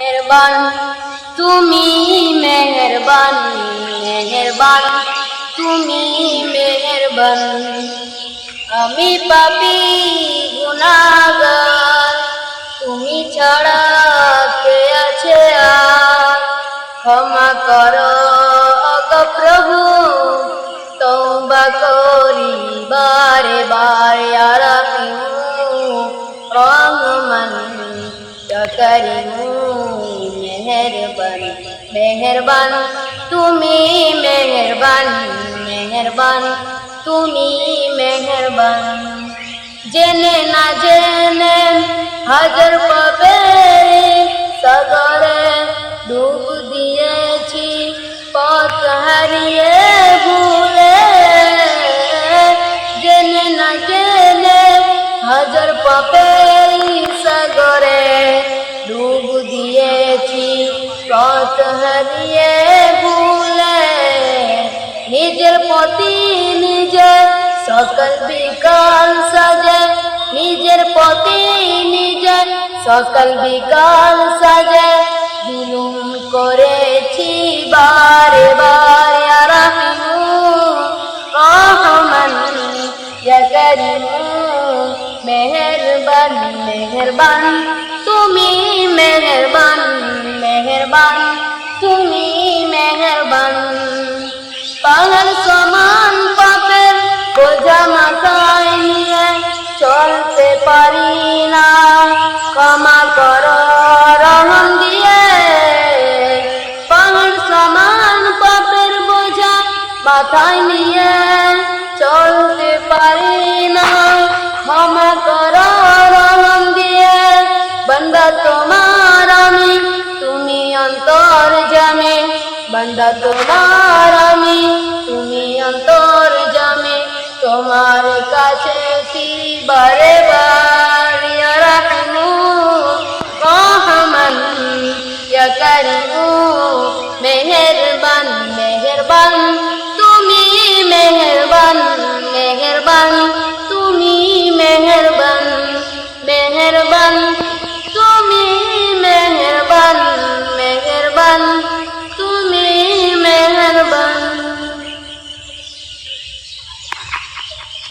মেহরবান, তুমি মেহরবান মেহরবান, তুমি মেহরবান। আমি পাপি গুনাহগার তুমি ছাড়া কে আছে আর? ক্ষমা করো প্রভু তৌবা করি বারে বারে আর রহমান করিমু মেহরবান, তুমি মেহরবান মেহরবান, তুমি মেহরবান। জেনে না জেনে হাজার পাবে সাগরে ডুব দিয়েছি, পথ হারিয়ে ভুলে। জেনে না জেনে হাজার পাবে পথ হারিয়ে ভুলে নিজের প্রতি নিজে সকল বিকাল সাজে। নিজের প্রতি নিজে সকল বিকাল সাজে। জুলুম করেছি বারে বারে আর রহমান মেহরবান মেহরবান। তুমি পারি না ক্ষমা কর, রহম দিয়ে। পাহাড় সমান পাপের বোঝা মাথায় নিয়ে চলতে পারি না ক্ষমা কর, রহম দিয়ে। বন্দা তোমার আমি, তুমি অন্তর জামে। বন্দা তোমার আমি, তুমি অন্তর জামে। তোমার কাছে বারে বারে বাড়ি